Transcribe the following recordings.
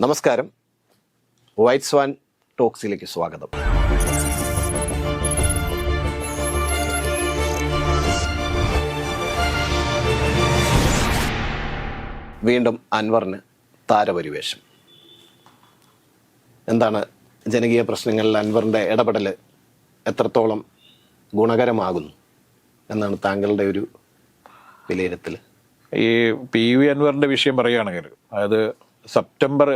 നമസ്കാരം. White swan ടോക്സിലേക്ക് സ്വാഗതം. വീണ്ടും അൻവറിന് താരപരിവേഷം. എന്താണ് ജനകീയ പ്രശ്നങ്ങളിൽ അൻവറിന്റെ ഇടപെടൽ എത്രത്തോളം ഗുണകരമാകുന്നു എന്നാണ് താങ്കളുടെ ഒരു വിലയിരുത്തൽ ഈ പി വി അൻവറിന്റെ വിഷയം പറയുകയാണെങ്കിൽ അതായത് സെപ്റ്റംബർ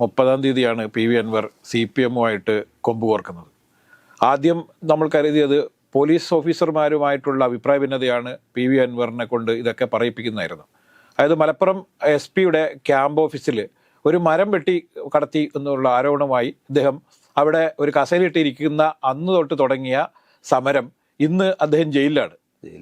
മുപ്പതാം തീയതിയാണ് P V Anvar C P എമ്മുമായിട്ട് കൊമ്പ് കോർക്കുന്നത്. ആദ്യം നമ്മൾ കരുതിയത് പോലീസ് ഓഫീസർമാരുമായിട്ടുള്ള അഭിപ്രായ ഭിന്നതയാണ് പി വി അൻവറിനെ കൊണ്ട് ഇതൊക്കെ പറയിപ്പിക്കുന്നതായിരുന്നു. അതായത് മലപ്പുറം എസ് പിയുടെ ക്യാമ്പ് ഓഫീസിൽ ഒരു മരം വെട്ടി കടത്തി എന്നുള്ള ആരോപണമായി ഇദ്ദേഹം അവിടെ ഒരു കസേരയിട്ടിരിക്കുന്ന അന്ന് തൊട്ട് തുടങ്ങിയ സമരം ഇന്ന് അദ്ദേഹം ജയിലിലാണ്.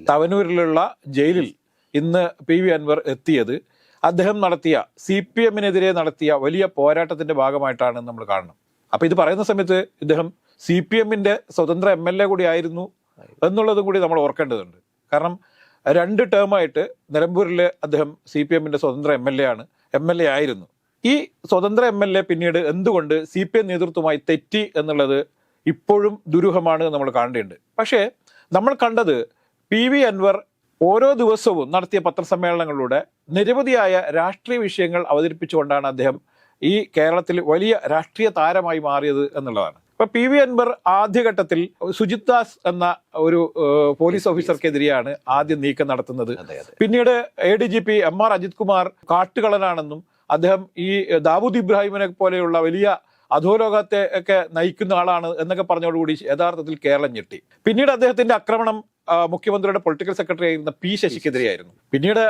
തവനൂരിലുള്ള ജയിലിൽ ഇന്ന് പി വി അൻവർ എത്തിയത് അദ്ദേഹം നടത്തിയ സി പി എമ്മിനെതിരെ നടത്തിയ വലിയ പോരാട്ടത്തിന്റെ ഭാഗമായിട്ടാണ് നമ്മൾ കാണണം അപ്പൊ ഇത് പറയുന്ന സമയത്ത് ഇദ്ദേഹം സി പി എമ്മിന്റെ സ്വതന്ത്ര എം എൽ എ കൂടി ആയിരുന്നു എന്നുള്ളതും കൂടി നമ്മൾ ഓർക്കേണ്ടതുണ്ട്. കാരണം രണ്ട് ടേമായിട്ട് നിലമ്പൂരിലെ അദ്ദേഹം സി പി എമ്മിന്റെ സ്വതന്ത്ര എം എൽ എ ആണ് എം എൽ എ ആയിരുന്നു. ഈ സ്വതന്ത്ര എം എൽ എ പിന്നീട് എന്തുകൊണ്ട് സി പി എം നേതൃത്വമായി തെറ്റി എന്നുള്ളത് ഇപ്പോഴും ദുരൂഹമാണ് നമ്മൾ കാണേണ്ടതുണ്ട്. പക്ഷേ നമ്മൾ കണ്ടത് പി വി അൻവർ ഓരോ ദിവസവും നടത്തിയ പത്രസമ്മേളനങ്ങളിലൂടെ നിരവധിയായ രാഷ്ട്രീയ വിഷയങ്ങൾ അവതരിപ്പിച്ചുകൊണ്ടാണ് അദ്ദേഹം ഈ കേരളത്തിൽ വലിയ രാഷ്ട്രീയ താരമായി മാറിയത് എന്നുള്ളതാണ്. ഇപ്പൊ പി വി അൻവർ ആദ്യഘട്ടത്തിൽ സുജിത് ദാസ് എന്ന ഒരു പോലീസ് ഓഫീസർക്കെതിരെയാണ് ആദ്യം നീക്കം നടത്തുന്നത്. പിന്നീട് A D G P M R Ajith Kumar കാട്ടുകളനാണെന്നും അദ്ദേഹം ഈ ദാവൂദ് ഇബ്രാഹിമിനെ പോലെയുള്ള വലിയ അധോലോകത്തെ ഒക്കെ നയിക്കുന്ന ആളാണ് എന്നൊക്കെ പറഞ്ഞതോടുകൂടി യഥാർത്ഥത്തിൽ കേരളം ഞെട്ടി. പിന്നീട് അദ്ദേഹത്തിന്റെ ആക്രമണം മുഖ്യമന്ത്രിയുടെ പൊളിറ്റിക്കൽ സെക്രട്ടറി ആയിരുന്ന പി ശശിക്കെതിരെയായിരുന്നു. പിന്നീട്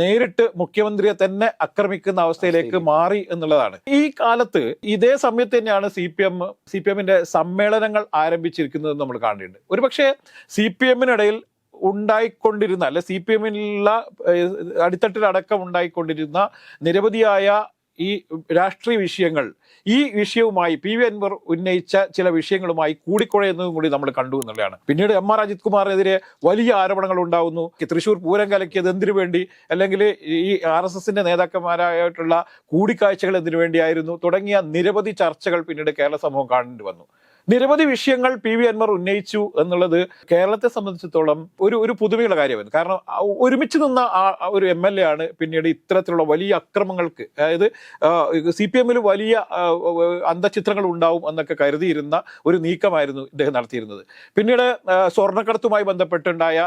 നേരിട്ട് മുഖ്യമന്ത്രിയെ തന്നെ ആക്രമിക്കുന്ന അവസ്ഥയിലേക്ക് മാറി എന്നുള്ളതാണ്. ഈ കാലത്ത് ഇതേ സമയത്ത് തന്നെയാണ് C P M C P എമ്മിന്റെ സമ്മേളനങ്ങൾ ആരംഭിച്ചിരിക്കുന്നത് നമ്മൾ കാണേണ്ടത് ഒരുപക്ഷെ സി പി എമ്മിനിടയിൽ ഉണ്ടായിക്കൊണ്ടിരുന്ന അല്ലെ സി പി എമ്മിലുള്ള അടിത്തട്ടിലടക്കം ഉണ്ടായിക്കൊണ്ടിരുന്ന നിരവധിയായ ഈ രാഷ്ട്രീയ വിഷയങ്ങൾ ഈ വിഷയവുമായി പി വി അൻവർ ഉന്നയിച്ച ചില വിഷയങ്ങളുമായി കൂടിക്കുഴയുന്നതും കൂടി നമ്മൾ കണ്ടു എന്നുള്ളതാണ്. പിന്നീട് എം ആർ അജിത് കുമാറിനെതിരെ വലിയ ആരോപണങ്ങൾ ഉണ്ടാവുന്നു. തൃശൂർ പൂരം കലക്കിയത് എന്തിനു വേണ്ടി? അല്ലെങ്കിൽ ഈ ആർ എസ് എസിന്റെ നേതാക്കന്മാരായിട്ടുള്ള കൂടിക്കാഴ്ചകൾ എന്തിനു വേണ്ടിയായിരുന്നു? തുടങ്ങിയ നിരവധി ചർച്ചകൾ പിന്നീട് കേരള സമൂഹം കാണേണ്ടി വന്നു. നിരവധി വിഷയങ്ങൾ പി വി അൻവർ ഉന്നയിച്ചു എന്നുള്ളത് കേരളത്തെ സംബന്ധിച്ചിടത്തോളം ഒരു ഒരു പുതുമയുള്ള കാര്യമായിരുന്നു കാരണം ഒരുമിച്ച് നിന്ന ഒരു എം എൽ എ ആണ് പിന്നീട് ഇത്തരത്തിലുള്ള വലിയ അക്രമങ്ങൾക്ക് അതായത് സി പി എമ്മിൽ വലിയ അന്തചിത്രങ്ങൾ ഉണ്ടാവും എന്നൊക്കെ കരുതിയിരുന്ന ഒരു നീക്കമായിരുന്നു ഇദ്ദേഹം നടത്തിയിരുന്നത്. പിന്നീട് സ്വർണക്കടത്തുമായി ബന്ധപ്പെട്ടുണ്ടായ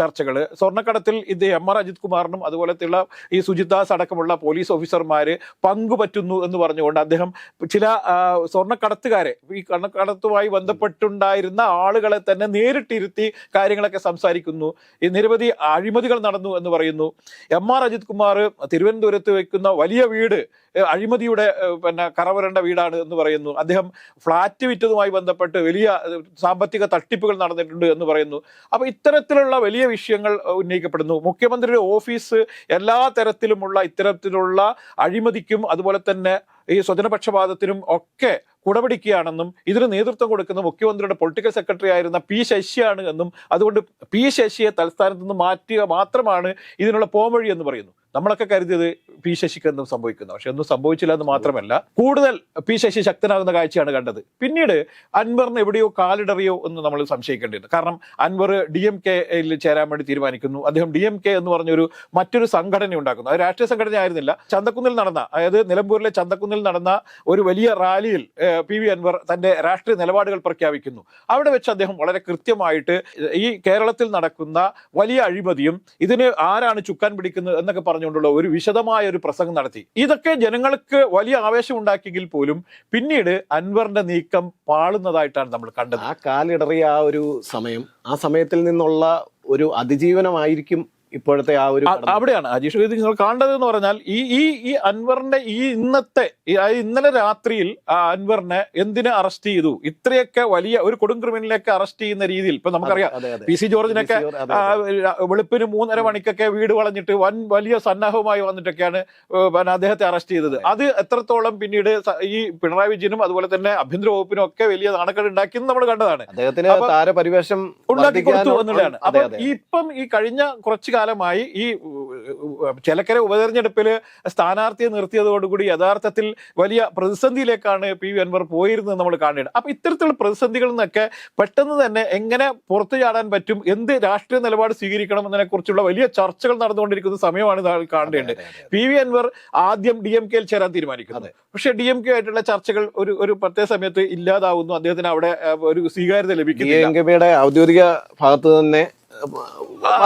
ചർച്ചകൾ. സ്വർണക്കടത്തിൽ ഇത് എം ആർ അജിത് കുമാറിനും അതുപോലത്തെയുള്ള ഈ സുജിത് ദാസ് അടക്കമുള്ള പോലീസ് ഓഫീസർമാര് പങ്കുപറ്റുന്നു എന്ന് പറഞ്ഞുകൊണ്ട് അദ്ദേഹം ചില സ്വർണക്കടത്തുകാരെ ഈ കള്ളക്കടത്തുമായി ബന്ധപ്പെട്ടുണ്ടായിരുന്ന ആളുകളെ തന്നെ നേരിട്ടിരുത്തി കാര്യങ്ങളൊക്കെ സംസാരിക്കുന്നു. നിരവധി അഴിമതികൾ നടന്നു എന്ന് പറയുന്നു. എം ആർ അജിത് കുമാർ തിരുവനന്തപുരത്ത് വെക്കുന്ന വലിയ വീട് അഴിമതിയുടെ പിന്നെ കറവരേണ്ട വീടാണ് എന്ന് പറയുന്നു. അദ്ദേഹം ഫ്ളാറ്റ് വിറ്റതുമായി ബന്ധപ്പെട്ട് വലിയ സാമ്പത്തിക തട്ടിപ്പുകൾ നടന്നിട്ടുണ്ട് എന്ന് പറയുന്നു. അപ്പൊ ഇത്തരത്തിലുള്ള വലിയ വിഷയങ്ങൾ ഉന്നയിക്കപ്പെടുന്നു. മുഖ്യമന്ത്രിയുടെ ഓഫീസ് എല്ലാ തരത്തിലുമുള്ള ഇത്തരത്തിലുള്ള അഴിമതിക്കും അതുപോലെ തന്നെ ഈ സ്വജനപക്ഷപാതത്തിനും ഒക്കെ കുടപിടിക്കുകയാണെന്നും ഇതിന് നേതൃത്വം കൊടുക്കുന്ന മുഖ്യമന്ത്രിയുടെ പൊളിറ്റിക്കൽ സെക്രട്ടറി ആയിരുന്ന പി ശശിയാണ് എന്നും അതുകൊണ്ട് പി ശശിയെ തലസ്ഥാനത്ത് നിന്ന് മാറ്റുക മാത്രമാണ് ഇതിനുള്ള പോംവഴി എന്ന് പറയുന്നു. നമ്മളൊക്കെ കരുതിയത് പി ശശിക്ക് എന്തും സംഭവിക്കുന്നു. പക്ഷെ ഒന്നും സംഭവിച്ചില്ല എന്ന് മാത്രമല്ല കൂടുതൽ പി ശശി ശക്തനാകുന്ന കാഴ്ചയാണ് കണ്ടത്. പിന്നീട് അൻവറിന് എവിടെയോ കാലിടറിയോ എന്ന് നമ്മൾ സംശയിക്കേണ്ടിയിരുന്നു. കാരണം അൻവർ ഡി എം കെയിൽ ചേരാൻ വേണ്ടി തീരുമാനിക്കുന്നു. അദ്ദേഹം ഡി എം കെ എന്ന് പറഞ്ഞൊരു മറ്റൊരു സംഘടന ഉണ്ടാക്കുന്നു. അത് രാഷ്ട്രീയ സംഘടന ആയിരുന്നില്ല ചന്തക്കുന്നിൽ നടന്ന അതായത് നിലമ്പൂരിലെ ചന്തക്കുന്നിൽ നടന്ന ഒരു വലിയ റാലിയിൽ പി വി അൻവർ തന്റെ രാഷ്ട്രീയ നിലപാടുകൾ പ്രഖ്യാപിക്കുന്നു. അവിടെ വെച്ച് അദ്ദേഹം വളരെ കൃത്യമായിട്ട് ഈ കേരളത്തിൽ നടക്കുന്ന വലിയ അഴിമതിയും ഇതിന് ആരാണ് ചുക്കാൻ പിടിക്കുന്നത് എന്നൊക്കെ പറഞ്ഞുകൊണ്ടുള്ള ഒരു വിശദമായ ഒരു പ്രസംഗം നടത്തി. ഇതൊക്കെ ജനങ്ങൾക്ക് വലിയ ആവേശം ഉണ്ടാക്കിയെങ്കിൽ പോലും പിന്നീട് അൻവറിന്റെ നീക്കം പാളുന്നതായിട്ടാണ് നമ്മൾ കണ്ടത്. ആ കാലിടറിയ ആ ഒരു സമയം ആ സമയത്തിൽ നിന്നുള്ള ഒരു അതിജീവനമായിരിക്കും ഇപ്പോഴത്തെ ആ ഒരു അവിടെയാണ് അജീഷ് ഇത് നിങ്ങൾ കാണേണ്ടത് എന്ന് പറഞ്ഞാൽ ഈ ഈ ഈ അൻവറിന്റെ ഈ ഇന്നത്തെ ഇന്നലെ രാത്രിയിൽ ആ അൻവറിനെ എന്തിന് അറസ്റ്റ് ചെയ്തു? ഇത്രയൊക്കെ വലിയ ഒരു കൊടും ക്രിമിനലിനൊക്കെ അറസ്റ്റ് ചെയ്യുന്ന രീതിയിൽ ഇപ്പൊ നമുക്കറിയാം. പി സി ജോർജിനൊക്കെ. വെളുപ്പിന് മൂന്നര മണിക്കൊക്കെ വീട് വളഞ്ഞിട്ട് വൻ വലിയ സന്നാഹവുമായി വന്നിട്ടൊക്കെയാണ് അദ്ദേഹത്തെ അറസ്റ്റ് ചെയ്തത്. അത്. എത്രത്തോളം പിന്നീട് ഈ പിണറായി വിജയനും അതുപോലെ തന്നെ ആഭ്യന്തര വകുപ്പിനും ഒക്കെ വലിയ നാണക്കേട് ഉണ്ടാക്കിയെന്ന് നമ്മൾ കണ്ടതാണ്. അദ്ദേഹത്തിന് താരപരിവേഷം ഉണ്ടാക്കി കൊടുത്തു വന്നിട്ടാണ് എന്നുള്ളതാണ്. അപ്പൊ ഇപ്പം ഈ കഴിഞ്ഞ കുറച്ചു കാലമായി ഈ ചിലക്കര ഉപതെരഞ്ഞെടുപ്പിൽ സ്ഥാനാർത്ഥിയെ നിർത്തിയതോടുകൂടി യഥാർത്ഥത്തിൽ വലിയ പ്രതിസന്ധിയിലേക്കാണ് പി വി അൻവർ പോയിരുന്നത് നമ്മൾ കാണുന്നത് അപ്പം ഇത്തരത്തിലുള്ള പ്രതിസന്ധികളിൽ നിന്നൊക്കെ പെട്ടെന്ന് തന്നെ എങ്ങനെ പുറത്തു ചാടാൻ പറ്റും? എന്ത് രാഷ്ട്രീയ നിലപാട് സ്വീകരിക്കണം എന്നതിനെ കുറിച്ചുള്ള വലിയ ചർച്ചകൾ നടന്നുകൊണ്ടിരിക്കുന്ന സമയമാണ് കാണേണ്ടത്. പി വി അൻവർ ആദ്യം ഡി എം കെയിൽ ചേരാൻ തീരുമാനിക്കുന്നത് പക്ഷേ ഡി എം കെ ആയിട്ടുള്ള ചർച്ചകൾ ഒരു ഒരു പ്രത്യേക സമയത്ത് ഇല്ലാതാവുന്നു. അദ്ദേഹത്തിന് അവിടെ ഒരു സ്വീകാര്യത കെയുടെ ഔദ്യോഗിക ഭാഗത്ത് തന്നെ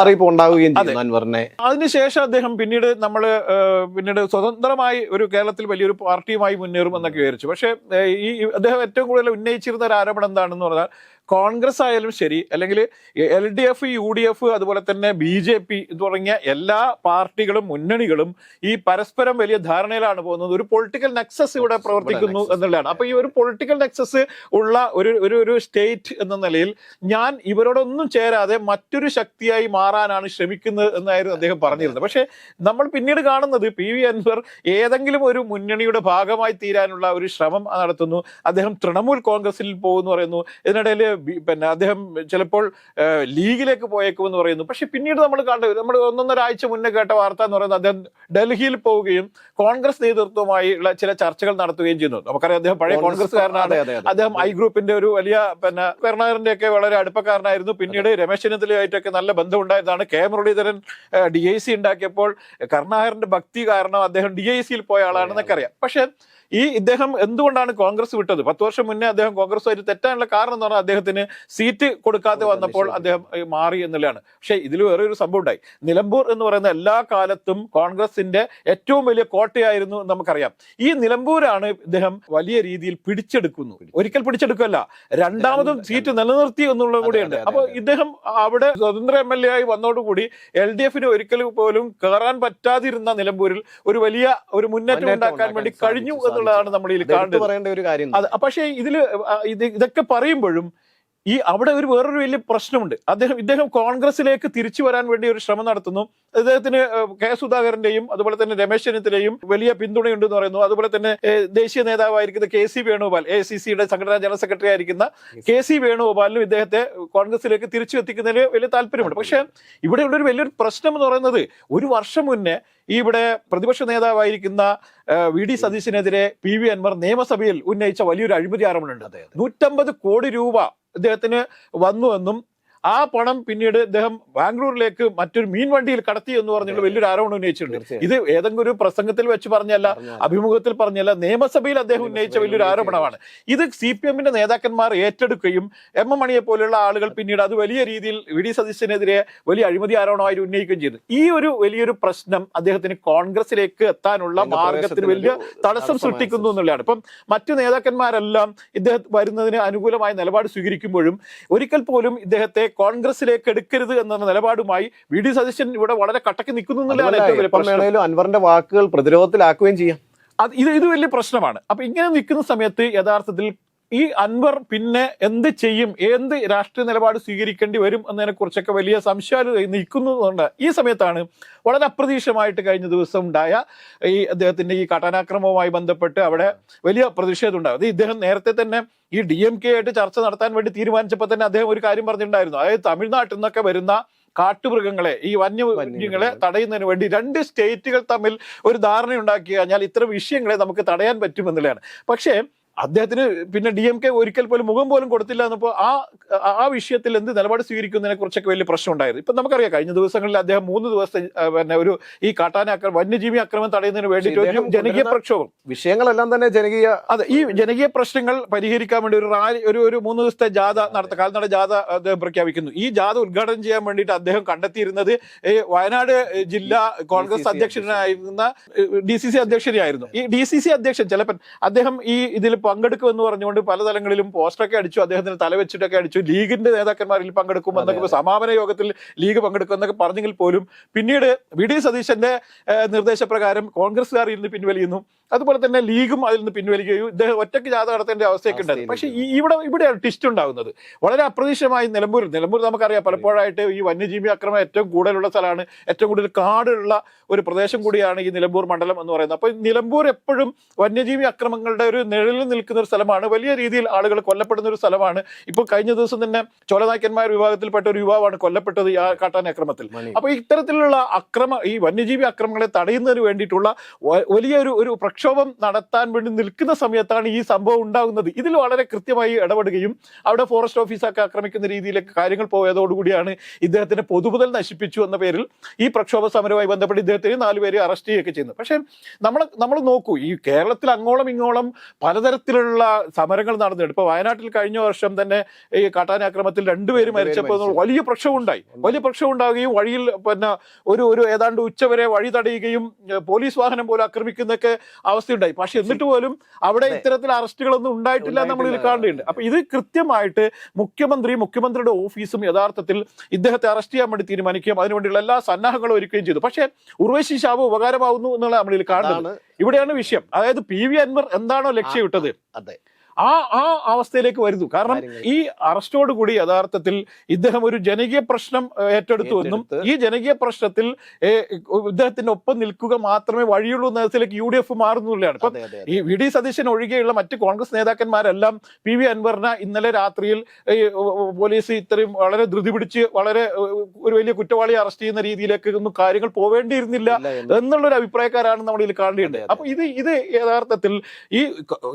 അറിയിപ്പ് ഉണ്ടാവുകയും ചെയ്യുന്നു അൻവറിനെ. അതിനുശേഷം അദ്ദേഹം പിന്നീട് നമ്മൾ പിന്നീട് സ്വതന്ത്രമായി ഒരു കേരളത്തിൽ വലിയൊരു പാർട്ടിയുമായി മുന്നേറും എന്നൊക്കെ വിചാരിച്ചു. പക്ഷേ ഈ ഈ അദ്ദേഹം ഏറ്റവും കൂടുതൽ ഉന്നയിച്ചിരുന്ന ഒരു ആരോപണം എന്താണെന്ന് പറഞ്ഞാൽ കോൺഗ്രസ് ആയാലും ശരി അല്ലെങ്കിൽ L D F U D F അതുപോലെ തന്നെ ബി ജെ പി തുടങ്ങിയ എല്ലാ പാർട്ടികളും മുന്നണികളും ഈ പരസ്പരം വലിയ ധാരണയിലാണ് പോകുന്നത്. ഒരു പൊളിറ്റിക്കൽ നെക്സസ് ഇവിടെ പ്രവർത്തിക്കുന്നു എന്നുള്ളതാണ്. അപ്പൊ ഈ ഒരു പൊളിറ്റിക്കൽ നെക്സസ് ഉള്ള ഒരു ഒരു ഒരു സ്റ്റേറ്റ് എന്ന നിലയിൽ ഞാൻ ഇവരോടൊന്നും ചേരാതെ മറ്റൊരു ശക്തിയായി മാറാനാണ് ശ്രമിക്കുന്നത് എന്നായിരുന്നു അദ്ദേഹം പറഞ്ഞിരുന്നത്. പക്ഷേ നമ്മൾ പിന്നീട് കാണുന്നത് പി വി അൻവർ ഏതെങ്കിലും ഒരു മുന്നണിയുടെ ഭാഗമായി തീരാനുള്ള ഒരു ശ്രമം നടത്തുന്നു. അദ്ദേഹം തൃണമൂൽ കോൺഗ്രസിൽ പോകുന്നു പറയുന്നു. ഇതിനിടയിൽ പിന്നെ അദ്ദേഹം ചിലപ്പോൾ ലീഗിലേക്ക് പോയേക്കും എന്ന് പറയുന്നു. പക്ഷെ പിന്നീട് നമ്മൾ കണ്ടത് നമ്മൾ ഒന്നൊന്നര ആഴ്ച മുന്നേ കേട്ട വാർത്ത എന്ന് പറയുന്നത് അദ്ദേഹം ഡൽഹിയിൽ പോവുകയും കോൺഗ്രസ് നേതൃത്വമായി ഉള്ള ചില ചർച്ചകൾ നടത്തുകയും ചെയ്യുന്നു. നമുക്കറിയാം അദ്ദേഹം പഴയ കോൺഗ്രസ്സുകാരനാണ്. അദ്ദേഹം ഐ ഗ്രൂപ്പിന്റെ ഒരു വലിയ പിന്നെ കരുണാകരന്റെ ഒക്കെ വളരെ അടുപ്പക്കാരനായിരുന്നു. പിന്നീട് രമേശ് ചെന്നിത്തലയായിട്ടൊക്കെ നല്ല ബന്ധമുണ്ടായതാണ്. K. Muraleedharan D I C ഉണ്ടാക്കിയപ്പോൾ കരുണാകരന്റെ ഭക്തി കാരണം അദ്ദേഹം ഡി ഐ സിയിൽ പോയ ആളാണെന്നൊക്കെ അറിയാം. പക്ഷെ ഈ ഇദ്ദേഹം എന്തുകൊണ്ടാണ് കോൺഗ്രസ് വിട്ടത്? പത്ത് വർഷം മുന്നേ അദ്ദേഹം കോൺഗ്രസുമായിട്ട് തെറ്റാനുള്ള കാരണം എന്ന് പറഞ്ഞാൽ അദ്ദേഹത്തിന് സീറ്റ് കൊടുക്കാതെ വന്നപ്പോൾ അദ്ദേഹം മാറി എന്നുള്ളതാണ്. പക്ഷേ ഇതിൽ വേറെ ഒരു സംഭവം ഉണ്ടായി. നിലമ്പൂർ എന്ന് പറയുന്ന എല്ലാ കാലത്തും കോൺഗ്രസിന്റെ ഏറ്റവും വലിയ കോട്ടയായിരുന്നു എന്ന് നമുക്കറിയാം. ഈ നിലമ്പൂരാണ് ഇദ്ദേഹം വലിയ രീതിയിൽ പിടിച്ചെടുക്കുന്നു. ഒരിക്കൽ പിടിച്ചെടുക്കല്ല രണ്ടാമതും സീറ്റ് നിലനിർത്തി എന്നുള്ളത് കൂടിയുണ്ട്. അപ്പൊ ഇദ്ദേഹം അവിടെ സ്വതന്ത്ര എം എൽ എ ആയി വന്നതോടുകൂടി എൽ ഡി എഫിന് ഒരിക്കലും പോലും കയറാൻ പറ്റാതിരുന്ന നിലമ്പൂരിൽ ഒരു വലിയ ഒരു മുന്നേറ്റം ഉണ്ടാക്കാൻ വേണ്ടി കഴിഞ്ഞു സാധിച്ചു, എന്നുള്ളതാണ് നമ്മൾ ഇതിൽ കാണുന്നത് പക്ഷേ ഇതിൽ ആ, ഇത് ഇതൊക്കെ പറയുമ്പോഴും ഈ അവിടെ ഒരു വേറൊരു വലിയ പ്രശ്നമുണ്ട്. അദ്ദേഹം ഇദ്ദേഹം കോൺഗ്രസിലേക്ക് തിരിച്ചു വരാൻ വേണ്ടി ഒരു ശ്രമം നടത്തുന്നു. അദ്ദേഹത്തിന് കെ സുധാകരന്റെയും അതുപോലെ തന്നെ രമേശ് ചെന്നിത്തലയും വലിയ പിന്തുണയുണ്ടെന്ന് പറയുന്നു. അതുപോലെ തന്നെ ദേശീയ നേതാവായിരിക്കുന്ന K C Venugopal A C സിയുടെ സംഘടനാ ജനറൽ സെക്രട്ടറി ആയിരിക്കുന്ന കെ സി വേണുഗോപാലിനും ഇദ്ദേഹത്തെ കോൺഗ്രസിലേക്ക് തിരിച്ചു എത്തിക്കുന്നതിന് വലിയ താല്പര്യമുണ്ട്. പക്ഷേ ഇവിടെയുള്ള ഒരു വലിയൊരു പ്രശ്നം എന്ന് പറയുന്നത് ഒരു വർഷം മുന്നേ ഈ ഇവിടെ പ്രതിപക്ഷ നേതാവായിരിക്കുന്ന വി ഡി സതീശിനെതിരെ പി വി അൻവർ നിയമസഭയിൽ ഉന്നയിച്ച വലിയൊരു അഴിമതി ആരോപണമുണ്ട്. നൂറ്റമ്പത് കോടി രൂപ ഇദ്ദേഹത്തിന് വന്നുവെന്നും ആ പണം പിന്നീട് ഇദ്ദേഹം ബാംഗ്ലൂരിലേക്ക് മറ്റൊരു മീൻ വണ്ടിയിൽ കടത്തി എന്ന് പറഞ്ഞുള്ള വലിയൊരു ആരോപണം ഉന്നയിച്ചിട്ടുണ്ട്. ഇത് ഏതെങ്കിലും ഒരു പ്രസംഗത്തിൽ വെച്ച് പറഞ്ഞല്ല അഭിമുഖത്തിൽ പറഞ്ഞല്ല നിയമസഭയിൽ അദ്ദേഹം ഉന്നയിച്ച വലിയൊരു ആരോപണമാണ്. ഇത് സി പി എമ്മിന്റെ നേതാക്കന്മാർ ഏറ്റെടുക്കുകയും എം എം മണിയെ പോലെയുള്ള ആളുകൾ പിന്നീട് അത് വലിയ രീതിയിൽ വി ഡി സതീശനെതിരെ വലിയ അഴിമതി ആരോപണമായി ഉന്നയിക്കുകയും ചെയ്തു. ഈ ഒരു വലിയൊരു പ്രശ്നം അദ്ദേഹത്തിന് കോൺഗ്രസിലേക്ക് എത്താനുള്ള മാർഗത്തിന് വലിയ തടസ്സം സൃഷ്ടിക്കുന്നു എന്നുള്ളതാണ്. ഇപ്പം മറ്റു നേതാക്കന്മാരെല്ലാം ഇദ്ദേഹം വരുന്നതിന് അനുകൂലമായ നിലപാട് സ്വീകരിക്കുമ്പോഴും ഒരിക്കൽ പോലും ഇദ്ദേഹത്തെ കോൺഗ്രസിലേക്ക് എടുക്കരുത് എന്ന നിലപാടുമായി വി ഡി സതീശൻ ഇവിടെ വളരെ കട്ടക്ക് നിൽക്കുന്നു അൻവറിന്റെ വാക്കുകൾ പ്രതിരോധത്തിലാക്കുകയും ചെയ്യാം. അത് ഇത് ഇത് വലിയ പ്രശ്നമാണ്. അപ്പൊ ഇങ്ങനെ നിൽക്കുന്ന സമയത്ത് യഥാർത്ഥത്തിൽ ഈ അൻവർ പിന്നെ എന്ത് ചെയ്യും? എന്ത് രാഷ്ട്രീയ നിലപാട് സ്വീകരിക്കേണ്ടി വരും എന്നതിനെ കുറിച്ചൊക്കെ വലിയ സംശയം നിൽക്കുന്നതുകൊണ്ട് ഈ സമയത്താണ് വളരെ അപ്രതീക്ഷിതമായിട്ട് കഴിഞ്ഞ ദിവസം ഉണ്ടായ ഈ അദ്ദേഹത്തിന്റെ ഈ കടനാക്രമവുമായി ബന്ധപ്പെട്ട് അവിടെ വലിയ പ്രതിഷേധം ഉണ്ടാകും അത് ഇദ്ദേഹം നേരത്തെ തന്നെ ഈ ഡി എം കെ ആയിട്ട് ചർച്ച നടത്താൻ വേണ്ടി തീരുമാനിച്ചപ്പോൾ തന്നെ അദ്ദേഹം ഒരു കാര്യം പറഞ്ഞിട്ടുണ്ടായിരുന്നു. അതായത് തമിഴ്നാട്ടിൽ നിന്നൊക്കെ വരുന്ന കാട്ടുമൃഗങ്ങളെ ഈ വന്യമൃഗങ്ങളെ തടയുന്നതിന് വേണ്ടി രണ്ട് സ്റ്റേറ്റുകൾ തമ്മിൽ ഒരു ധാരണ ഉണ്ടാക്കി കഴിഞ്ഞാൽ ഇത്തരം വിഷയങ്ങളെ നമുക്ക് തടയാൻ പറ്റുമെന്നുള്ളതാണ്. പക്ഷേ അദ്ദേഹത്തിന് പിന്നെ ഡി എം കെ ഒരിക്കൽ പോലും മുഖം പോലും കൊടുത്തില്ല എന്നപ്പോൾ ആ ആ- വിഷയത്തിൽ എന്ത് നിലപാട് സ്വീകരിക്കുന്നതിനെ കുറിച്ചൊക്കെ വലിയ പ്രശ്നം ഉണ്ടായിരുന്നു. ഇപ്പൊ നമുക്കറിയാം കഴിഞ്ഞ ദിവസങ്ങളിൽ അദ്ദേഹം മൂന്ന് ദിവസത്തെ പിന്നെ ഒരു ഈ കാട്ടാന വന്യജീവി അക്രമം തടയുന്നതിന് വേണ്ടിയിട്ട് ജനകീയ പ്രക്ഷോഭം. വിഷയങ്ങളെല്ലാം തന്നെ ജനകീയ അതെ ഈ ജനകീയ പ്രശ്നങ്ങൾ പരിഹരിക്കാൻ വേണ്ടി ഒരു റാലി ഒരു ഒരു മൂന്ന് ദിവസത്തെ ജാഥ നടത്ത കാൽനട ജാഥ അദ്ദേഹം പ്രഖ്യാപിക്കുന്നു. ഈ ജാഥ ഉദ്ഘാടനം ചെയ്യാൻ വേണ്ടിയിട്ട് അദ്ദേഹം കണ്ടെത്തിയിരുന്നത് ഈ വയനാട് ജില്ലാ കോൺഗ്രസ് അധ്യക്ഷനായിരുന്ന ഡി സി സി അധ്യക്ഷനായിരുന്നു ഈ ഡി സി സി അധ്യക്ഷൻ ചിലപ്പോൾ അദ്ദേഹം ഈ ഇതിൽ പങ്കെടുക്കുമെന്ന് പറഞ്ഞുകൊണ്ട് പല തലങ്ങളിലും പോസ്റ്ററൊക്കെ അടിച്ചു അദ്ദേഹത്തിന് തലവെച്ചിട്ടൊക്കെ അടിച്ചു. ലീഗിന്റെ നേതാക്കന്മാരിൽ പങ്കെടുക്കും എന്നൊക്കെ സമാപന യോഗത്തിൽ ലീഗ് പങ്കെടുക്കും എന്നൊക്കെ പറഞ്ഞെങ്കിൽ പോലും പിന്നീട് വി. ഡി. സതീശന്റെ നിർദ്ദേശപ്രകാരം കോൺഗ്രസ്സുകാർ ഇരുന്ന് പിൻവലിയുന്നു. അതുപോലെ തന്നെ ലീഗും അതിൽ നിന്ന് പിൻവലിക്കുകയും ഇദ്ദേഹം ഒറ്റയ്ക്ക് ജാഥ നടത്തേണ്ട അവസ്ഥയൊക്കെ ഉണ്ടായിരുന്നു. പക്ഷേ ഈ ഇവിടെ ഇവിടെയാണ് ടിസ്റ്റ് ഉണ്ടാകുന്നത്. വളരെ അപ്രതീക്ഷിതമായി നിലമ്പൂർ നിലമ്പൂർ നമുക്കറിയാം പലപ്പോഴായിട്ട് ഈ വന്യജീവി അക്രമം ഏറ്റവും കൂടുതലുള്ള സ്ഥലമാണ് ഏറ്റവും കൂടുതൽ കാടുള്ള ഒരു പ്രദേശം കൂടിയാണ് ഈ നിലമ്പൂർ മണ്ഡലം എന്ന് പറയുന്നത്. അപ്പോൾ നിലമ്പൂർ എപ്പോഴും വന്യജീവി അക്രമങ്ങളുടെ ഒരു നിഴലിൽ നിൽക്കുന്ന ഒരു സ്ഥലമാണ്. വലിയ രീതിയിൽ ആളുകൾ കൊല്ലപ്പെടുന്ന ഒരു സ്ഥലമാണ്. ഇപ്പോൾ കഴിഞ്ഞ ദിവസം തന്നെ ചോലനായ്ക്കന്മാർ വിഭാഗത്തിൽപ്പെട്ട ഒരു യുവാവാണ് കൊല്ലപ്പെട്ടത് ഈ ആ കാട്ടാന അക്രമത്തിൽ അപ്പോൾ അപ്പൊ ഇത്തരത്തിലുള്ള അക്രമ ഈ വന്യജീവി അക്രമങ്ങളെ തടയുന്നതിന് വേണ്ടിയിട്ടുള്ള വലിയൊരു ഒരു പ്രക്ഷോഭം നടത്താൻ വേണ്ടി നിൽക്കുന്ന സമയത്താണ് ഈ സംഭവം ഉണ്ടാകുന്നത്. ഇതിൽ വളരെ കൃത്യമായി ഇടപെടുകയും അവിടെ ഫോറസ്റ്റ് ഓഫീസൊക്കെ ആക്രമിക്കുന്ന രീതിയിലേക്ക് കാര്യങ്ങൾ പോയതോടുകൂടിയാണ് ഇദ്ദേഹത്തിന്റെ പൊതുമുതൽ നശിപ്പിച്ചു എന്ന പേരിൽ ഈ പ്രക്ഷോഭ സമരവുമായി ബന്ധപ്പെട്ട് ഇദ്ദേഹത്തിന് നാലുപേരെ അറസ്റ്റ് ചെയ്യുകയൊക്കെ ചെയ്യുന്നത്. പക്ഷേ നമ്മൾ നമ്മൾ നോക്കൂ ഈ കേരളത്തിൽ അങ്ങോളം ഇങ്ങോളം പലതരത്തിലുള്ള സമരങ്ങൾ നടന്നിട്ടുണ്ട്. ഇപ്പൊ വയനാട്ടിൽ കഴിഞ്ഞ വർഷം തന്നെ ഈ കാട്ടാനാക്രമത്തിൽ രണ്ടുപേരും മരിച്ചപ്പോൾ വലിയ പ്രക്ഷോഭം ഉണ്ടായി വലിയ പ്രക്ഷോഭം ഉണ്ടാവുകയും വഴിയിൽ പിന്നെ ഒരു ഒരു ഏതാണ്ട് ഉച്ചവരെ വഴി തടയുകയും പോലീസ് വാഹനം പോലും ആക്രമിക്കുന്നൊക്കെ അവസ്ഥയുണ്ടായി. പക്ഷെ എന്നിട്ട് പോലും അവിടെ ഇത്തരത്തിൽ അറസ്റ്റുകളൊന്നും ഉണ്ടായിട്ടില്ല നമ്മൾ ഇതിൽ ഉണ്ടായിട്ടില്ല. അപ്പൊ ഇത് കൃത്യമായിട്ട് മുഖ്യമന്ത്രി മുഖ്യമന്ത്രിയുടെ ഓഫീസും യഥാർത്ഥത്തിൽ ഇദ്ദേഹത്തെ അറസ്റ്റ് ചെയ്യാൻ വേണ്ടി തീരുമാനിക്കുകയും അതിനുവേണ്ടിയുള്ള എല്ലാ സന്നാഹങ്ങളും ഒരുക്കുകയും ചെയ്തു. പക്ഷേ ഉർവശി ഷാബ് ഉപകാരമാവുന്നു എന്നുള്ള നമ്മളിൽ കാണുന്നത് ഇവിടെയാണ് വിഷയം. അതായത് പി വി അൻവർ എന്താണോ ലക്ഷ്യമിട്ടത്? അതെ. ആ ആ അവസ്ഥയിലേക്ക് വരുന്നു. കാരണം ഈ അറസ്റ്റോട് കൂടി യഥാർത്ഥത്തിൽ ഇദ്ദേഹം ഒരു ജനകീയ പ്രശ്നം ഏറ്റെടുത്തു എന്നും ഈ ജനകീയ പ്രശ്നത്തിൽ ഇദ്ദേഹത്തിന്റെ ഒപ്പം നിൽക്കുക മാത്രമേ വഴിയുള്ളൂ എന്ന തരത്തിലേക്ക് യു ഡി എഫ് മാറുന്നുള്ളതാണ് ഇപ്പം ഈ വി ഡി സതീശൻ ഒഴികെയുള്ള മറ്റ് കോൺഗ്രസ് നേതാക്കന്മാരെല്ലാം പി വി അൻവറിനെ ഇന്നലെ രാത്രിയിൽ പോലീസ് ഇത്രയും വളരെ ധൃതി പിടിച്ച് വളരെ ഒരു വലിയ കുറ്റവാളിയെ അറസ്റ്റ് ചെയ്യുന്ന രീതിയിലേക്ക് ഒന്നും കാര്യങ്ങൾ പോവേണ്ടിയിരുന്നില്ല ഇല്ല എന്ന് എന്നുള്ളൊരു അഭിപ്രായക്കാരാണ് നമ്മൾ ഇതിൽ കാണേണ്ടത്. അപ്പൊ ഇത് ഇത് യഥാർത്ഥത്തിൽ ഈ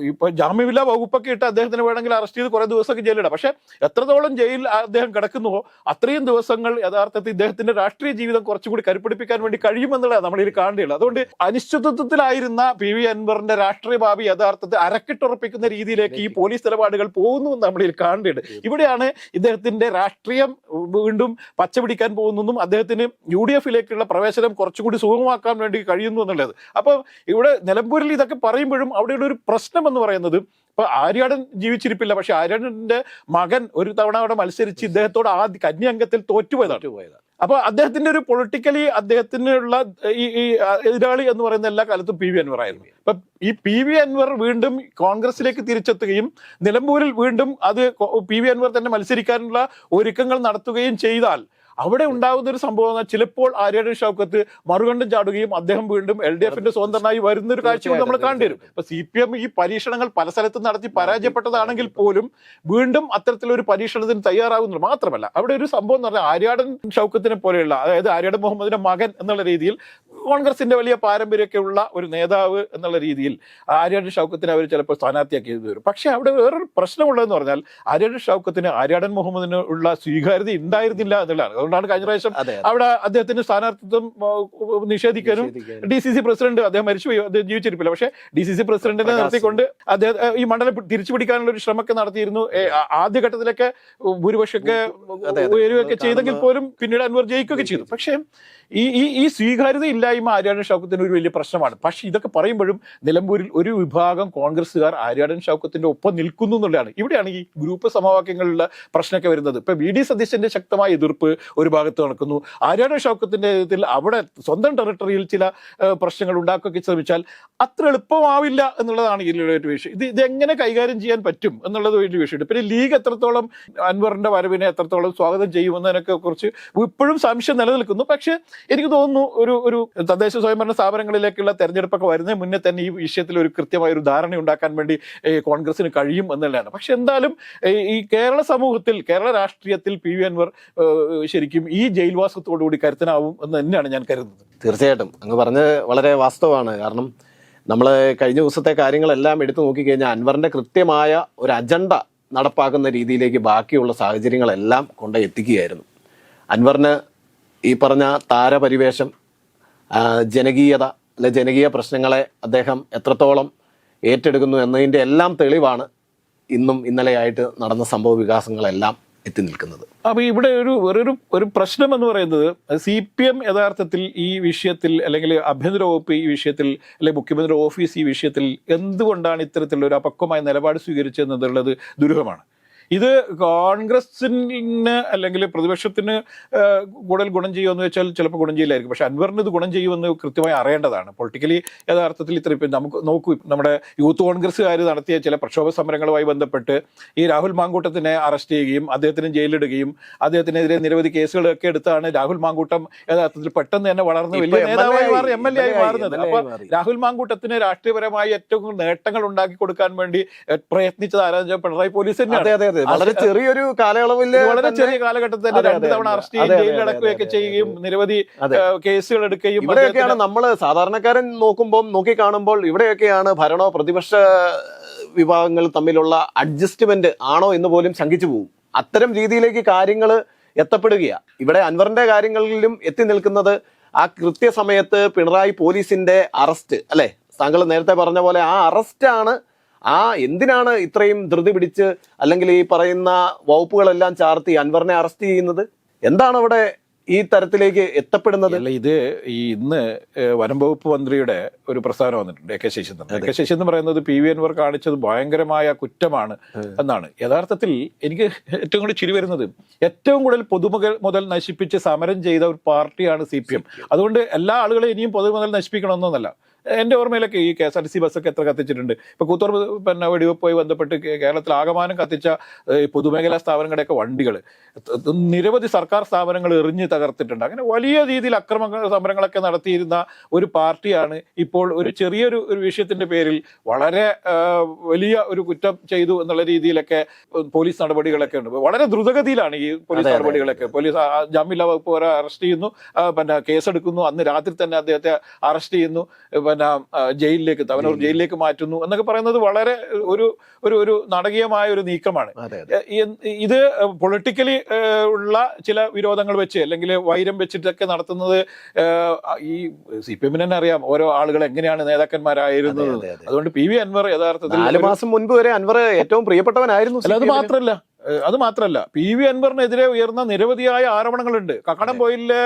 ഇപ്പൊ ജാമ്യമില്ലാ വകുപ്പൊക്കെ ഇട്ട് അദ്ദേഹത്തിന് വേണമെങ്കിൽ അറസ്റ്റ് ചെയ്ത് കുറെ ദിവസമൊക്കെ ജയിലിടാം പക്ഷെ എത്രത്തോളം ജയിലിൽ അദ്ദേഹം കിടക്കുന്നുവോ അത്രയും ദിവസങ്ങൾ യഥാർത്ഥത്തിൽ ഇദ്ദേഹത്തിന്റെ രാഷ്ട്രീയ ജീവിതം കുറച്ചുകൂടി കരുപ്പിടിപ്പിക്കാൻ വേണ്ടി കഴിയുമെന്നുള്ളതാണ് നമ്മൾ ഇതിൽ കാണേണ്ടത് അതുകൊണ്ട് അനിശ്ചിതത്വത്തിലായിരുന്ന പി വി അൻവറിന്റെ രാഷ്ട്രീയ ഭാവി യഥാർത്ഥത്തിൽ അരക്കിട്ടുറപ്പിക്കുന്ന രീതിയിലേക്ക് ഈ പോലീസ് നിലപാടുകൾ പോകുന്നു എന്ന് നമ്മൾ ഇതിൽ കാണേണ്ടത് ഇവിടെയാണ് ഇദ്ദേഹത്തിന്റെ രാഷ്ട്രീയം വീണ്ടും പച്ചപിടിക്കാൻ പോകുന്നതും അദ്ദേഹത്തിന് യു ഡി എഫിലേക്കുള്ള പ്രവേശനം കുറച്ചുകൂടി സുഗമമാക്കാൻ വേണ്ടി കഴിയുന്നു എന്നുള്ളത്. അപ്പോൾ ഇവിടെ നിലമ്പൂരിൽ ഇതൊക്കെ പറയുമ്പോഴും അവിടെയുള്ള ഒരു പ്രശ്നം എന്ന് പറയുന്നത് ഇപ്പൊ ആര്യാടൻ ജീവിച്ചിരിപ്പില്ല. പക്ഷെ ആര്യാടന്റെ മകൻ ഒരു തവണ അവിടെ മത്സരിച്ച് ഇദ്ദേഹത്തോട് ആദ്യ കന്യാംഗത്തിൽ തോറ്റുപോയതാണ്. പോയതാണ് അപ്പൊ അദ്ദേഹത്തിന്റെ ഒരു പൊളിറ്റിക്കലി അദ്ദേഹത്തിനുള്ള ഈ ഈ എതിരാളി എന്ന് പറയുന്ന എല്ലാ കാലത്തും പി വി അൻവർ ആയിരുന്നു. ഇപ്പൊ ഈ പി വി അൻവർ വീണ്ടും കോൺഗ്രസിലേക്ക് തിരിച്ചെത്തുകയും നിലമ്പൂരിൽ വീണ്ടും അത് പി വി അൻവർ തന്നെ മത്സരിക്കാനുള്ള ഒരുക്കങ്ങൾ നടത്തുകയും ചെയ്താൽ അവിടെ ഉണ്ടാകുന്ന ഒരു സംഭവം എന്നാൽ ചിലപ്പോൾ ആര്യാടൻ ഷൗക്കത്ത് മറുകണ്ഠം ചാടുകയും അദ്ദേഹം വീണ്ടും എൽ ഡി എഫിന്റെ സ്വതന്ത്രനായി വരുന്ന ഒരു കാഴ്ച നമ്മൾ കാണേണ്ടി വരും ഇപ്പൊ സി പി എം ഈ പരീക്ഷണങ്ങൾ പല സ്ഥലത്തും നടത്തി പരാജയപ്പെട്ടതാണെങ്കിൽ പോലും വീണ്ടും അത്തരത്തിലൊരു പരീക്ഷണത്തിന് തയ്യാറാകുന്നു മാത്രമല്ല അവിടെ ഒരു സംഭവം എന്ന് പറഞ്ഞാൽ ആര്യാടൻ ഷൗക്കത്തിനെ പോലെയുള്ള അതായത് ആര്യാടൻ മുഹമ്മദിന്റെ മകൻ എന്നുള്ള രീതിയിൽ കോൺഗ്രസിന്റെ വലിയ പാരമ്പര്യമൊക്കെ ഉള്ള ഒരു നേതാവ് എന്നുള്ള രീതിയിൽ ആര്യാടൻ ഷൗക്കത്തിനെ അവർ ചിലപ്പോൾ സ്ഥാനാർത്ഥിയാക്കി എഴുതി വരും. പക്ഷേ അവിടെ വേറൊരു പ്രശ്നമുള്ളതെന്ന് പറഞ്ഞാൽ ആര്യാടൻ ഷൗക്കത്തിന് ആര്യാടൻ മുഹമ്മദിന് ഉള്ള സ്വീകാര്യത ഉണ്ടായിരുന്നില്ല എന്നുള്ളതാണ്. അതുകൊണ്ടാണ് കഴിഞ്ഞ പ്രാവശ്യം അവിടെ അദ്ദേഹത്തിന് സ്ഥാനാർത്ഥിത്വം നിഷേധിക്കാനും. ഡി സി സി പ്രസിഡന്റ് അദ്ദേഹം മരിച്ചുപോയി. അദ്ദേഹം ജീവിച്ചിരിപ്പില്ല. പക്ഷേ ഡി സി സി പ്രസിഡന്റിനെ നിർത്തിക്കൊണ്ട് അദ്ദേഹം ഈ മണ്ഡലം തിരിച്ചുപിടിക്കാനുള്ള തിരിച്ചു പിടിക്കാനുള്ള ഒരു ശ്രമമൊക്കെ നടത്തിയിരുന്നു. ആദ്യഘട്ടത്തിലൊക്കെ ഭൂരിപക്ഷമൊക്കെ. ഉയരുകയൊക്കെ ചെയ്തെങ്കിൽ പോലും പിന്നീട് അൻവർ ജയിക്കുകയൊക്കെ ചെയ്തു. പക്ഷേ ഈ ഈ ഈ സ്വീകാര്യത ഇല്ലായ്മ ആര്യാടൻ ഷൗക്കത്തിന് ഒരു വലിയ പ്രശ്നമാണ്. പക്ഷെ ഇതൊക്കെ പറയുമ്പോഴും നിലമ്പൂരിൽ ഒരു വിഭാഗം കോൺഗ്രസ്സുകാർ ആര്യാടൻ ഷൗക്കത്തിന്റെ ഒപ്പം നിൽക്കുന്നു എന്നുള്ളതാണ്. ഇവിടെയാണ് ഈ ഗ്രൂപ്പ് സമവാക്യങ്ങളിലുള്ള പ്രശ്നമൊക്കെ വരുന്നത്. ഇപ്പൊ വി ഡി സതീശന്റെ ശക്തമായ എതിർപ്പ് ഒരു ഭാഗത്ത് നടക്കുന്നു. ആര്യാടൻ ഷൗക്കത്തിന്റെ ഇതിൽ അവിടെ സ്വന്തം ടെറിട്ടറിയിൽ ചില പ്രശ്നങ്ങൾ ഉണ്ടാക്കുകയൊക്കെ ശ്രമിച്ചാൽ അത്ര എളുപ്പമാവില്ല എന്നുള്ളതാണ് ഇതിലുള്ള ഒരു വിഷയം. ഇത് ഇതെങ്ങനെ കൈകാര്യം ചെയ്യാൻ പറ്റും എന്നുള്ളത് വലിയ വിഷയമുണ്ട്. പിന്നെ ലീഗ് എത്രത്തോളം അൻവറിന്റെ വരവിനെ എത്രത്തോളം സ്വാഗതം ചെയ്യുമെന്നതിനൊക്കെ കുറിച്ച് ഇപ്പോഴും സംശയം നിലനിൽക്കുന്നു. പക്ഷേ എനിക്ക് തോന്നുന്നു ഒരു ഒരു തദ്ദേശ സ്വയംഭരണ സ്ഥാപനങ്ങളിലേക്കുള്ള തെരഞ്ഞെടുപ്പൊക്കെ വരുന്നതിന് മുന്നേ തന്നെ ഈ വിഷയത്തിൽ ഒരു കൃത്യമായ ഒരു ധാരണ ഉണ്ടാക്കാൻ വേണ്ടി കോൺഗ്രസിന് കഴിയും എന്നുള്ളതാണ്. പക്ഷെ എന്തായാലും ഈ കേരള സമൂഹത്തിൽ കേരള രാഷ്ട്രീയത്തിൽ പി വി അൻവർ ശരിക്കും ഈ ജയിൽവാസത്തോടുകൂടി കരുത്തനാവും എന്ന് തന്നെയാണ് ഞാൻ കരുതുന്നത്. തീർച്ചയായിട്ടും. അങ്ങ് പറഞ്ഞത് വളരെ വാസ്തവമാണ്. കാരണം നമ്മൾ കഴിഞ്ഞ ദിവസത്തെ കാര്യങ്ങളെല്ലാം എടുത്തു നോക്കിക്കഴിഞ്ഞാൽ അൻവറിന്റെ കൃത്യമായ ഒരു അജണ്ട നടപ്പാക്കുന്ന രീതിയിലേക്ക് ബാക്കിയുള്ള സാഹചര്യങ്ങളെല്ലാം കൊണ്ട് എത്തിക്കുകയായിരുന്നു അൻവറിന് ഈ പറഞ്ഞ താരപരിവേഷം ജനകീയത അല്ലെ ജനകീയ പ്രശ്നങ്ങളെ അദ്ദേഹം എത്രത്തോളം ഏറ്റെടുക്കുന്നു എന്നതിന്റെ എല്ലാം തെളിവാണ് ഇന്നും ഇന്നലെയായിട്ട് നടന്ന സംഭവ വികാസങ്ങളെല്ലാം എത്തി നിൽക്കുന്നത്. അപ്പൊ ഇവിടെ ഒരു വേറൊരു ഒരു പ്രശ്നം എന്ന് പറയുന്നത് സി പി എം യഥാർത്ഥത്തിൽ ഈ വിഷയത്തിൽ അല്ലെങ്കിൽ ആഭ്യന്തര വകുപ്പ് ഈ വിഷയത്തിൽ അല്ലെങ്കിൽ മുഖ്യമന്ത്രി ഓഫീസ് ഈ വിഷയത്തിൽ എന്തുകൊണ്ടാണ് ഇത്തരത്തിലുള്ള ഒരു അപക്വമായ നിലപാട് സ്വീകരിച്ചതെന്നുള്ളത് ദുരൂഹമാണ്. ഇത് കോൺഗ്രസിന് അല്ലെങ്കിൽ പ്രതിപക്ഷത്തിന് കൂടുതൽ ഗുണം ചെയ്യുമെന്ന് വെച്ചാൽ ചിലപ്പോൾ ഗുണം ചെയ്യില്ലായിരിക്കും. പക്ഷെ അൻവറിന് ഇത് ഗുണം ചെയ്യുമെന്ന് കൃത്യമായി അറിയേണ്ടതാണ്. പൊളിറ്റിക്കലി യഥാർത്ഥത്തിൽ ഇത്ര ഇപ്പം നമുക്ക് നോക്കൂ നമ്മുടെ യൂത്ത് കോൺഗ്രസ്സുകാർ നടത്തിയ ചില പ്രക്ഷോഭ സമരങ്ങളുമായി ബന്ധപ്പെട്ട് ഈ രാഹുൽ മാങ്കൂട്ടത്തിനെ അറസ്റ്റ് ചെയ്യുകയും അദ്ദേഹത്തിന് ജയിലിടുകയും അദ്ദേഹത്തിനെതിരെ നിരവധി കേസുകളൊക്കെ എടുത്താണ് രാഹുൽ മാങ്കൂട്ടം യഥാർത്ഥത്തിൽ പെട്ടെന്ന് തന്നെ വളർന്ന് വലിയ നേതാവായി മാറി എം എൽ എ ആയി മാറുന്നത്. MLA അപ്പൊ ആയി മാറി. രാഹുൽ മാങ്കൂട്ടത്തിന് രാഷ്ട്രീയപരമായി ഏറ്റവും നേട്ടങ്ങൾ ഉണ്ടാക്കി കൊടുക്കാൻ വേണ്ടി പ്രയത്നിച്ചത് ആരാധന പിണറായി പോലീസ് അതെ തന്നെയാണ് അതെ വളരെ ചെറിയൊരു കാലയളവിൽ വളരെ ചെറിയ കാലഘട്ടത്തിൽ രണ്ട് തവണ അറസ്റ്റ് ചെയ്യുകയും അടക്കുകയൊക്കെ ചെയ്യുകയും നിരവധി കേസുകൾ എടുക്കുകയും ഇവിടെയൊക്കെയാണ് നമ്മൾ സാധാരണക്കാരൻ നോക്കുമ്പോൾ നോക്കി കാണുമ്പോൾ ഇവിടെയൊക്കെയാണ് ഭരണോ പ്രതിപക്ഷ വിഭാഗങ്ങൾ തമ്മിലുള്ള അഡ്ജസ്റ്റ്മെന്റ് ആണോ എന്ന് പോലും ശങ്കിച്ചു പോകും. അത്തരം രീതിയിലേക്ക് കാര്യങ്ങൾ എത്തപ്പെടുകയാണ് ഇവിടെ അൻവറിന്റെ കാര്യങ്ങളിലും എത്തി നിൽക്കുന്നത് ആ കൃത്യസമയത്ത് പിണറായി പോലീസിന്റെ അറസ്റ്റ് അല്ലെ? താങ്കൾ നേരത്തെ പറഞ്ഞ പോലെ ആ അറസ്റ്റാണ് ആ എന്തിനാണ് ഇത്രയും ധൃതി പിടിച്ച് അല്ലെങ്കിൽ ഈ പറയുന്ന വകുപ്പുകളെല്ലാം ചാർത്തി അൻവറിനെ അറസ്റ്റ് ചെയ്യുന്നത്? എന്താണ് അവിടെ ഈ തരത്തിലേക്ക് എത്തപ്പെടുന്നത്? അല്ല ഇത് ഈ ഇന്ന് വനംവകുപ്പ് മന്ത്രിയുടെ ഒരു പ്രസ്താവന വന്നിട്ടുണ്ട് A K Saseendran A K Saseendran പറയുന്നത് പി വി അൻവർ കാണിച്ചത് ഭയങ്കരമായ കുറ്റമാണ് എന്നാണ്. യഥാർത്ഥത്തിൽ എനിക്ക് ഏറ്റവും കൂടുതൽ ചിരി വരുന്നത് ഏറ്റവും കൂടുതൽ പൊതുമുതൽ മുതൽ നശിപ്പിച്ച് സമരം ചെയ്ത ഒരു പാർട്ടിയാണ് സി പി എം. അതുകൊണ്ട് എല്ലാ ആളുകളെയും ഇനിയും പൊതുമുതൽ നശിപ്പിക്കണമെന്നൊന്നല്ല. എന്റെ ഓർമ്മയിലൊക്കെ ഈ K S R T C ബസ്സൊക്കെ എത്ര കത്തിച്ചിട്ടുണ്ട്. ഇപ്പൊ കൂത്തോർ പിന്നെ വെടിവെപ്പുമായി ബന്ധപ്പെട്ട് കേരളത്തിൽ ആകമാനം കത്തിച്ച പൊതുമേഖലാ സ്ഥാപനങ്ങളുടെയൊക്കെ വണ്ടികൾ നിരവധി സർക്കാർ സ്ഥാപനങ്ങൾ എറിഞ്ഞ് തകർത്തിട്ടുണ്ട്. അങ്ങനെ വലിയ രീതിയിൽ അക്രമ സമരങ്ങളൊക്കെ നടത്തിയിരുന്ന ഒരു പാർട്ടിയാണ് ഇപ്പോൾ ഒരു ചെറിയൊരു ഒരു വിഷയത്തിന്റെ പേരിൽ വളരെ വലിയ ഒരു കുറ്റം ചെയ്തു എന്നുള്ള രീതിയിലൊക്കെ പോലീസ് നടപടികളൊക്കെ ഉണ്ട്. വളരെ ദ്രുതഗതിയിലാണ് ഈ പോലീസ്. നടപടികളൊക്കെ. പോലീസ് ജാമ്യമില്ലാ വകുപ്പ് വരെ അറസ്റ്റ് ചെയ്യുന്നു. പിന്നെ കേസെടുക്കുന്നു. അന്ന് രാത്രി തന്നെ അദ്ദേഹത്തെ അറസ്റ്റ് ചെയ്യുന്നു. പിന്നെ ആ, ജയിലിലേക്ക് തവനൂർ ജയിലിലേക്ക്. മാറ്റുന്നു എന്നൊക്കെ പറയുന്നത് വളരെ ഒരു ഒരു ഒരു നാടകീയമായ ഒരു നീക്കമാണ്. ഇത് പൊളിറ്റിക്കലി ഉള്ള ചില വിരോധങ്ങൾ വെച്ച് അല്ലെങ്കിൽ വൈരം വെച്ചിട്ടൊക്കെ നടത്തുന്നത് ഈ സി പി എമ്മിനെ അറിയാം ഓരോ ആളുകൾ എങ്ങനെയാണ് നേതാക്കന്മാരായിരുന്നത്. അതെ, അതെ. അതുകൊണ്ട് പി വി അൻവർ യഥാർത്ഥത്തിൽ നാല് മാസം മുൻപ് വരെ അൻവർ ഏറ്റവും പ്രിയപ്പെട്ടവനായിരുന്നു അത് ഏഹ്, അത് മാത്രല്ല പി വി അൻവറിനെതിരെ ഉയർന്ന നിരവധിയായ ആരോപണങ്ങളുണ്ട്. കക്കടം പോയിലെ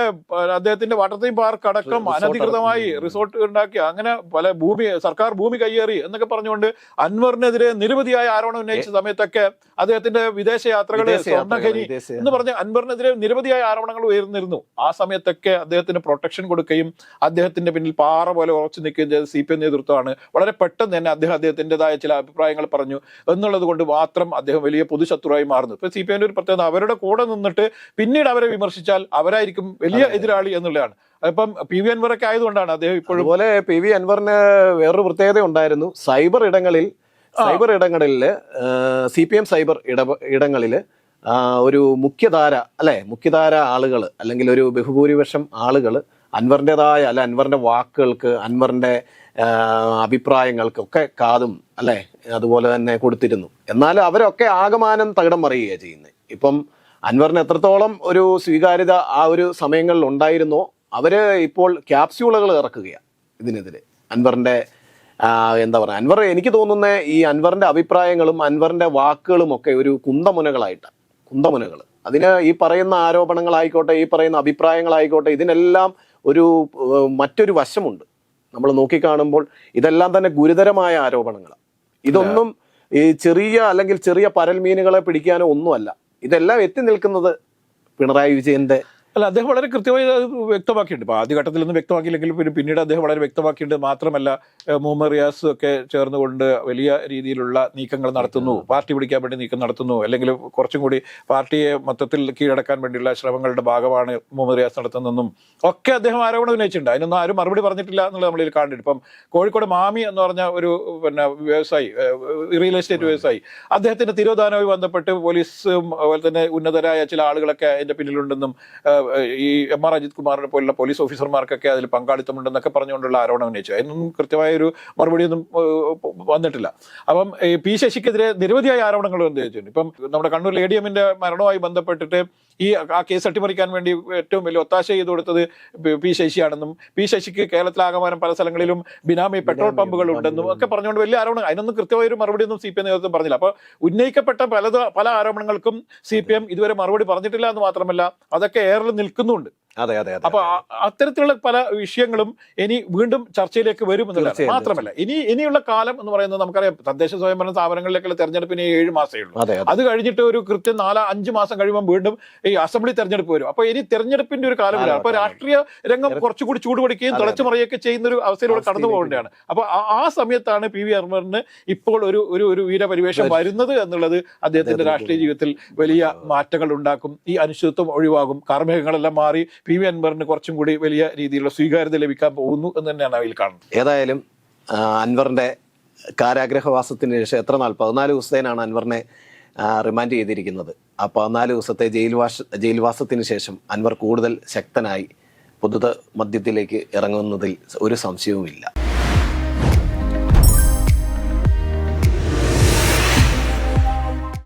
അദ്ദേഹത്തിന്റെ വാട്ടർ തീം പാർക്ക് അടക്കം അനധികൃതമായി. റിസോർട്ട് ഉണ്ടാക്കി. അങ്ങനെ പല ഭൂമി സർക്കാർ ഭൂമി കയ്യേറി എന്നൊക്കെ പറഞ്ഞുകൊണ്ട് അൻവറിനെതിരെ നിരവധിയായ ആരോപണം ഉന്നയിച്ച സമയത്തൊക്കെ അദ്ദേഹത്തിന്റെ വിദേശ യാത്രകൾ സ്വർണഖനി എന്ന് പറഞ്ഞ് അൻവറിനെതിരെ നിരവധിയായ ആരോപണങ്ങൾ ഉയർന്നിരുന്നു. ആ സമയത്തൊക്കെ അദ്ദേഹത്തിന് പ്രൊട്ടക്ഷൻ കൊടുക്കുകയും അദ്ദേഹത്തിന്റെ പിന്നിൽ പാറ പോലെ ഉറച്ചു നിൽക്കുകയും ചെയ്ത സി പി എം നേതൃത്വമാണ്. വളരെ പെട്ടെന്ന് തന്നെ അദ്ദേഹം അദ്ദേഹത്തിന്റെതായ ചില അഭിപ്രായങ്ങൾ പറഞ്ഞു. എന്നുള്ളത് കൊണ്ട് മാത്രം അദ്ദേഹം വലിയ പൊതുശത്രുവായി മാറുന്നു. ഇപ്പൊ സി പി എമ്മിന്റെ ഒരു പ്രത്യേകത അവരുടെ കൂടെ നിന്നിട്ട് പിന്നീട് അവരെ വിമർശിച്ചാൽ അവരായിരിക്കും വലിയ എതിരാളി എന്നുള്ളതാണ്. അപ്പം പി വി അൻവറൊക്കെ ആയതുകൊണ്ടാണ് അദ്ദേഹം ഇപ്പോഴും പോലെ പി വി അൻവറിന് വേറൊരു പ്രത്യേകത ഉണ്ടായിരുന്നു. സൈബർ ഇടങ്ങളിൽ സൈബർ ഇടങ്ങളിൽ സി പി എം സൈബർ ഇട ഇടങ്ങളിൽ ഒരു മുഖ്യധാര അല്ലെ? മുഖ്യധാര ആളുകൾ അല്ലെങ്കിൽ ഒരു ബഹുഭൂരിപക്ഷം ആളുകൾ അൻവറിന്റെതായ അല്ല അൻവറിന്റെ വാക്കുകൾക്ക് അൻവറിന്റെ അഭിപ്രായങ്ങൾക്കൊക്കെ കാതും അല്ലെ? അതുപോലെ തന്നെ കൊടുത്തിരുന്നു. എന്നാൽ അവരൊക്കെ ആകമാനം തകിടം മറിയുകയാണ് ചെയ്യുന്നത് ഇപ്പം അൻവറിന് എത്രത്തോളം ഒരു സ്വീകാര്യത ആ ഒരു സമയങ്ങളിൽ ഉണ്ടായിരുന്നോ അവർ ഇപ്പോൾ ക്യാപ്സ്യൂളുകൾ ഇറക്കുകയാണ് ഇതിനെതിരെ. അൻവറിന്റെ എന്താ പറയുക അൻവർ എനിക്ക് തോന്നുന്ന ഈ അൻവറിന്റെ അഭിപ്രായങ്ങളും അൻവറിന്റെ വാക്കുകളും ഒക്കെ ഒരു കുന്തമുനകളായിട്ടാണ് കുന്തമുനകൾ. അതിന് ഈ പറയുന്ന ആരോപണങ്ങളായിക്കോട്ടെ ഈ പറയുന്ന അഭിപ്രായങ്ങളായിക്കോട്ടെ ഇതിനെല്ലാം ഒരു മറ്റൊരു വശമുണ്ട്. നമ്മൾ നോക്കിക്കാണുമ്പോൾ ഇതെല്ലാം തന്നെ ഗുരുതരമായ ആരോപണങ്ങളാണ് ഇതൊന്നും ഈ ചെറിയ അല്ലെങ്കിൽ ചെറിയ പരൽമീനുകളെ പിടിക്കാനോ ഒന്നുമല്ല. ഇതെല്ലാം എത്തി നിൽക്കുന്നത് പിണറായി വിജയന്റെ അല്ല അദ്ദേഹം വളരെ കൃത്യമായി വ്യക്തമാക്കിയിട്ടുണ്ട്. ഇപ്പൊ ആദ്യഘട്ടത്തിലൊന്നും വ്യക്തമാക്കിയില്ലെങ്കിൽ പിന്നെ പിന്നീട് അദ്ദേഹം വളരെ വ്യക്തമാക്കിയിട്ടുണ്ട്. മാത്രമല്ല മുഹമ്മദ് റിയാസ് ഒക്കെ ചേർന്നുകൊണ്ട് വലിയ രീതിയിലുള്ള നീക്കങ്ങൾ നടത്തുന്നു. പാർട്ടി പിടിക്കാൻ വേണ്ടി നീക്കം നടത്തുന്നു. അല്ലെങ്കിൽ കുറച്ചും കൂടി പാർട്ടിയെ മൊത്തത്തിൽ കീഴടക്കാൻ വേണ്ടിയുള്ള ശ്രമങ്ങളുടെ ഭാഗമാണ് മുഹമ്മദ് റിയാസ് നടത്തുന്നതെന്നും ഒക്കെ അദ്ദേഹം ആരോപണം ഉന്നയിച്ചിട്ടുണ്ട്. അതിനൊന്നും ആരും മറുപടി പറഞ്ഞിട്ടില്ല എന്നുള്ളത് നമ്മളിൽ കാണുന്നുണ്ട്. ഇപ്പം കോഴിക്കോട് മാമി എന്ന് പറഞ്ഞ ഒരു പിന്നെ വ്യവസായി റിയൽ എസ്റ്റേറ്റ് വ്യവസായി അദ്ദേഹത്തിന്റെ തിരോധാനവുമായി ബന്ധപ്പെട്ട് പോലീസും അതുപോലെ തന്നെ ഉന്നതരായ ചില ആളുകളൊക്കെ അതിന്റെ പിന്നിലുണ്ടെന്നും ഈ എം ആർ അജിത് കുമാറിനെ പോലുള്ള പോലീസ് ഓഫീസർമാർക്കൊക്കെ അതിൽ പങ്കാളിത്തമുണ്ടെന്നൊക്കെ പറഞ്ഞുകൊണ്ടുള്ള ആരോപണം ഉന്നയിച്ചു. അതിനൊന്നും കൃത്യമായ ഒരു മറുപടിയൊന്നും വന്നിട്ടില്ല. അപ്പം പി ശശിക്കെതിരെ നിരവധിയായ ആരോപണങ്ങൾ ഉന്നയിച്ചിട്ടുണ്ട് ഇപ്പം നമ്മുടെ കണ്ണൂർ എ ഡി എമ്മിന്റെ മരണവുമായി ബന്ധപ്പെട്ടിട്ട് ഈ ആ കേസ് അട്ടിമറിക്കാൻ വേണ്ടി ഏറ്റവും വലിയ ഒത്താശ ചെയ്തു കൊടുത്തത് പി- ശശിയാണെന്നും പി ശശിക്ക് കേരളത്തിലാകമാനം പല സ്ഥലങ്ങളിലും ബിനാമി പെട്രോൾ പമ്പുകൾ ഉണ്ടെന്നും ഒക്കെ പറഞ്ഞുകൊണ്ട് വലിയ ആരോപണം അതിനൊന്നും കൃത്യമായ ഒരു മറുപടി ഒന്നും സി പി എം നേതൃത്വം പറഞ്ഞില്ല. അപ്പൊ ഉന്നയിക്കപ്പെട്ട പല പല ആരോപണങ്ങൾക്കും സി പി എം ഇതുവരെ മറുപടി പറഞ്ഞിട്ടില്ല എന്ന് മാത്രമല്ല അതൊക്കെ ഏറിൽ നിൽക്കുന്നുണ്ട്. അതെ അതെ അപ്പൊ അത്തരത്തിലുള്ള പല വിഷയങ്ങളും ഇനി വീണ്ടും ചർച്ചയിലേക്ക് വരും എന്നുള്ളത് മാത്രമല്ല ഇനി ഇനിയുള്ള കാലം എന്ന് പറയുന്നത് നമുക്കറിയാം തദ്ദേശ സ്വയംഭരണ സ്ഥാപനങ്ങളിലേക്കുള്ള തെരഞ്ഞെടുപ്പിന് ഏഴ് മാസമേ ഉള്ളൂ. അതെ കഴിഞ്ഞിട്ട് ഒരു കൃത്യം നാല് അഞ്ച് മാസം കഴിയുമ്പോൾ വീണ്ടും ഈ അസംബ്ലി തെരഞ്ഞെടുപ്പ് വരും. അപ്പൊ ഇനി തെരഞ്ഞെടുപ്പിന്റെ ഒരു കാലം അപ്പൊ രാഷ്ട്രീയ രംഗം കുറച്ചുകൂടി ചൂടുപിടിക്കുകയും. തിളച്ചു മറിയൊക്കെ ചെയ്യുന്ന ഒരു അവസ്ഥയിലൂടെ കടന്നു പോകേണ്ടതാണ്. അപ്പൊ ആ- ആ സമയത്താണ് പി വി അർമറിന് ഇപ്പോൾ ഒരു ഒരു ഒരു വീരപരിവേഷം വരുന്നത് എന്നുള്ളത് അദ്ദേഹത്തിന്റെ രാഷ്ട്രീയ ജീവിതത്തിൽ വലിയ മാറ്റങ്ങൾ ഉണ്ടാക്കും ഈ അനിശ്ചിതത്വം ഒഴിവാകും. കാർമ്മികങ്ങളെല്ലാം മാറി പി വി അൻവറിന് കുറച്ചും കൂടി വലിയ രീതിയിലുള്ള സ്വീകാര്യത ലഭിക്കാൻ പോകുന്നു എന്ന് തന്നെയാണ് അതിൽ കാണുന്നത്. ഏതായാലും അൻവറിന്റെ കാരാഗ്രഹവാസത്തിന് ശേഷം എത്ര നാൾ? പതിനാല് ദിവസത്തേനാണ് അൻവറിനെ റിമാൻഡ് ചെയ്തിരിക്കുന്നത്. ആ പതിനാല് ദിവസത്തെ ജയിൽവാസ ജയിൽവാസത്തിന് ശേഷം അൻവർ കൂടുതൽ ശക്തനായി പൊതുത മദ്യത്തിലേക്ക് ഇറങ്ങുന്നതിൽ ഒരു സംശയവുമില്ല.